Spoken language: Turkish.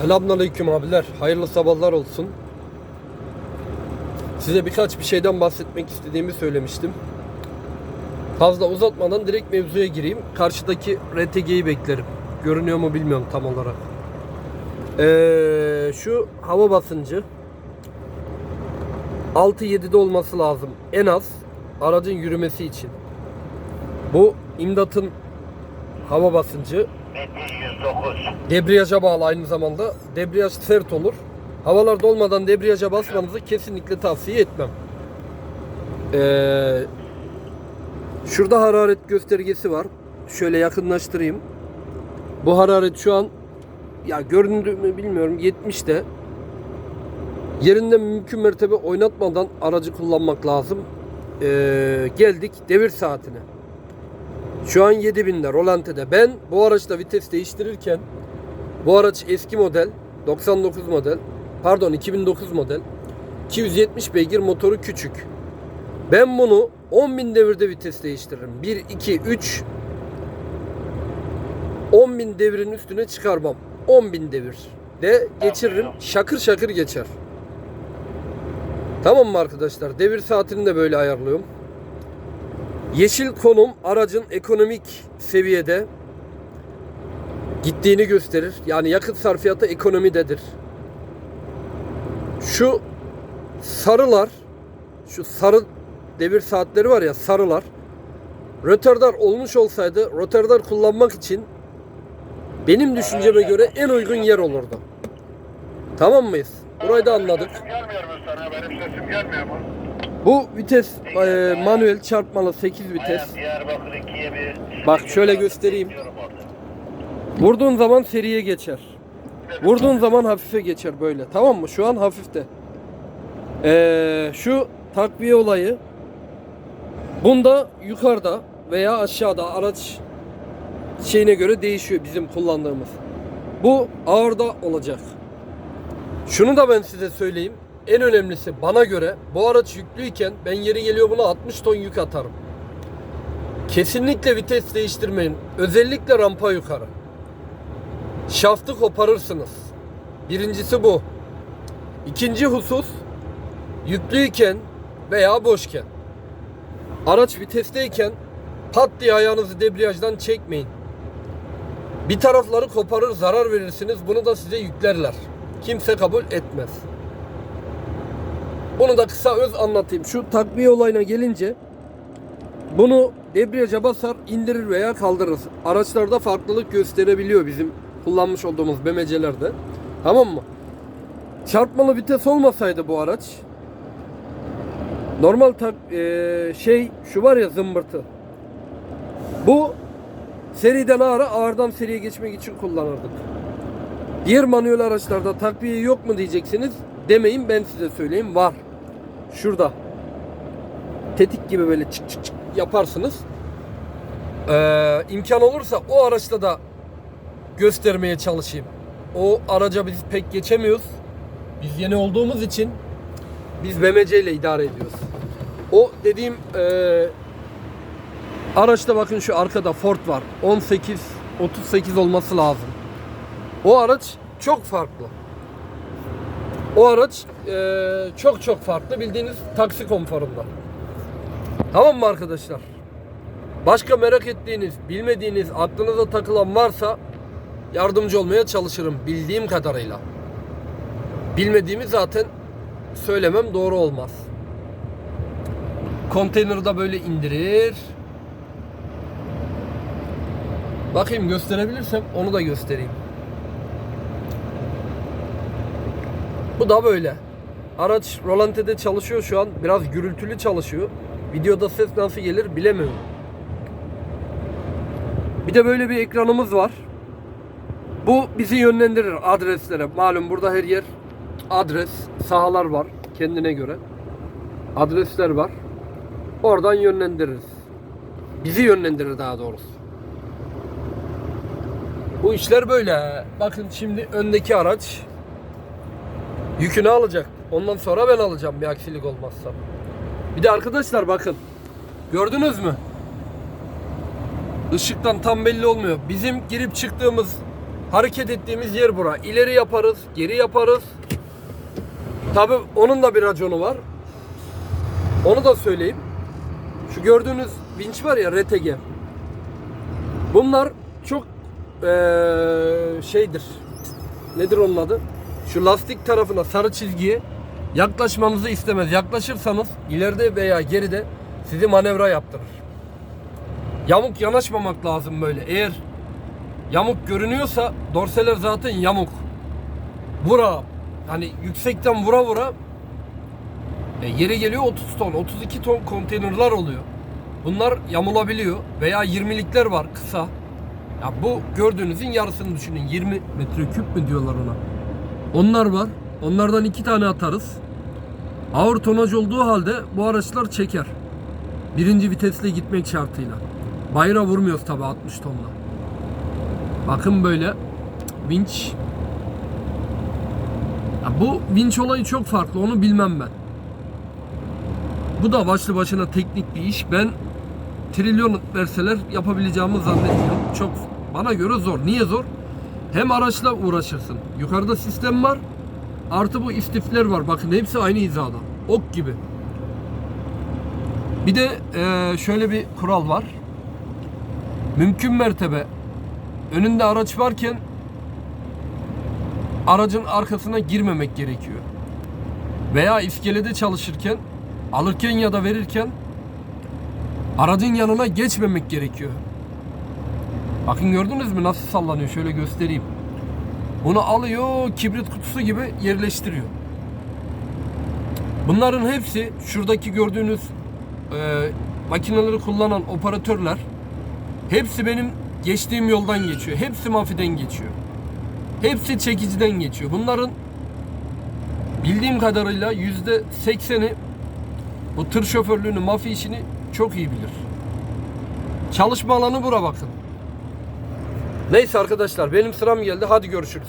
Selamünaleyküm abiler. Hayırlı sabahlar olsun. Size birkaç bir şeyden bahsetmek istediğimi söylemiştim. Fazla uzatmadan direkt mevzuya gireyim. Karşıdaki RTG'yi beklerim. Görünüyor mu bilmiyorum tam olarak. Ee, şu hava basıncı 6-7'de olması lazım. En az aracın yürümesi için. Bu imdatın hava basıncı 709. Debriyaja bağlı aynı zamanda. Debriyaj sert olur. Havalar dolmadan debriyaja basmanızı kesinlikle tavsiye etmem. Ee, şurada hararet göstergesi var. Şöyle yakınlaştırayım. Bu hararet şu an ya göründü mü bilmiyorum 70'te. Yerinde mümkün mertebe oynatmadan aracı kullanmak lazım. Ee, geldik devir saatine. Şu an 7000'de Rolante'de. Ben bu araçta vites değiştirirken bu araç eski model 99 model pardon 2009 model 270 beygir motoru küçük. Ben bunu 10.000 devirde vites değiştiririm. 1, 2, 3 10.000 devirin üstüne çıkarmam. 10.000 devir de geçiririm. Şakır şakır geçer. Tamam mı arkadaşlar? Devir saatini de böyle ayarlıyorum. Yeşil konum aracın ekonomik seviyede gittiğini gösterir. Yani yakıt sarfiyatı ekonomidedir. Şu sarılar, şu sarı devir saatleri var ya sarılar. Rötardar olmuş olsaydı rötardar kullanmak için benim düşünceme göre en uygun yer olurdu. Tamam mıyız? Burayı da anladık. Gelmiyor mu sana? Benim sesim gelmiyor mu? Bu vites e, manuel çarpmalı 8 vites. Aynen Diyarbakır 2'ye bir... Bak şöyle göstereyim. Vurduğun zaman seriye geçer. Vurduğun zaman hafife geçer böyle. Tamam mı? Şu an hafifte. Ee, şu takviye olayı bunda yukarıda veya aşağıda araç şeyine göre değişiyor bizim kullandığımız. Bu ağırda olacak. Şunu da ben size söyleyeyim. En önemlisi bana göre bu araç yüklüyken ben yeri geliyor buna 60 ton yük atarım. Kesinlikle vites değiştirmeyin. Özellikle rampa yukarı. Şaftı koparırsınız. Birincisi bu. İkinci husus yüklüyken veya boşken. Araç vitesteyken pat diye ayağınızı debriyajdan çekmeyin. Bir tarafları koparır zarar verirsiniz. Bunu da size yüklerler. Kimse kabul etmez. Bunu da kısa öz anlatayım. Şu takviye olayına gelince bunu debriyaja basar, indirir veya kaldırır. Araçlarda farklılık gösterebiliyor bizim kullanmış olduğumuz BMC'lerde. Tamam mı? Çarpmalı vites olmasaydı bu araç normal tak eee, şey şu var ya zımbırtı. Bu seriden ağıra ağırdan seriye geçmek için kullanırdık. Diğer manuel araçlarda takviye yok mu diyeceksiniz. Demeyin ben size söyleyeyim var. Şurada tetik gibi böyle çık çık çık yaparsınız. Ee, imkan olursa o araçta da göstermeye çalışayım. O araca biz pek geçemiyoruz. Biz yeni olduğumuz için biz BMC ile idare ediyoruz. O dediğim ee, araçta bakın şu arkada Ford var. 18 38 olması lazım. O araç çok farklı. O araç ee, çok çok farklı bildiğiniz taksi konforunda. Tamam mı arkadaşlar? Başka merak ettiğiniz, bilmediğiniz, aklınıza takılan varsa yardımcı olmaya çalışırım bildiğim kadarıyla. Bilmediğimi zaten söylemem doğru olmaz. Konteyneri de böyle indirir. Bakayım gösterebilirsem onu da göstereyim. Bu da böyle. Araç rolante'de çalışıyor şu an. Biraz gürültülü çalışıyor. Videoda ses nasıl gelir bilemiyorum. Bir de böyle bir ekranımız var. Bu bizi yönlendirir adreslere. Malum burada her yer adres, sahalar var kendine göre. Adresler var. Oradan yönlendiririz. Bizi yönlendirir daha doğrusu. Bu işler böyle. Bakın şimdi öndeki araç yükünü alacak. Ondan sonra ben alacağım bir aksilik olmazsa. Bir de arkadaşlar bakın. Gördünüz mü? Işıktan tam belli olmuyor. Bizim girip çıktığımız hareket ettiğimiz yer bura. İleri yaparız, geri yaparız. Tabi onun da bir raconu var. Onu da söyleyeyim. Şu gördüğünüz vinç var ya RTG. Bunlar çok eee, şeydir. Nedir onun adı? Şu lastik tarafına sarı çizgiye yaklaşmanızı istemez. Yaklaşırsanız ileride veya geride sizi manevra yaptırır. Yamuk yanaşmamak lazım böyle. Eğer yamuk görünüyorsa dorseler zaten yamuk. Vura hani yüksekten vura vura e, yere geliyor 30 ton, 32 ton konteynerlar oluyor. Bunlar yamulabiliyor veya 20'likler var kısa. Ya bu gördüğünüzün yarısını düşünün. 20 metreküp mü diyorlar ona. Onlar var. Onlardan iki tane atarız. Ağır tonaj olduğu halde bu araçlar çeker. Birinci vitesle gitmek şartıyla. Bayra vurmuyoruz tabi 60 tonla. Bakın böyle vinç. Ya bu vinç olayı çok farklı onu bilmem ben. Bu da başlı başına teknik bir iş. Ben trilyon verseler yapabileceğimi zannetmiyorum. Çok bana göre zor. Niye zor? Hem araçla uğraşırsın. Yukarıda sistem var. Artı bu istifler var. Bakın hepsi aynı hizada. Ok gibi. Bir de eee, şöyle bir kural var. Mümkün mertebe önünde araç varken aracın arkasına girmemek gerekiyor. Veya iskelede çalışırken alırken ya da verirken aracın yanına geçmemek gerekiyor. Bakın gördünüz mü nasıl sallanıyor? Şöyle göstereyim. Bunu alıyor kibrit kutusu gibi yerleştiriyor. Bunların hepsi şuradaki gördüğünüz e, makineleri kullanan operatörler hepsi benim geçtiğim yoldan geçiyor. Hepsi mafiden geçiyor. Hepsi çekiciden geçiyor. Bunların bildiğim kadarıyla yüzde sekseni bu tır şoförlüğünü, mafya işini çok iyi bilir. Çalışma alanı bura bakın. Neyse arkadaşlar benim sıram geldi. Hadi görüşürüz.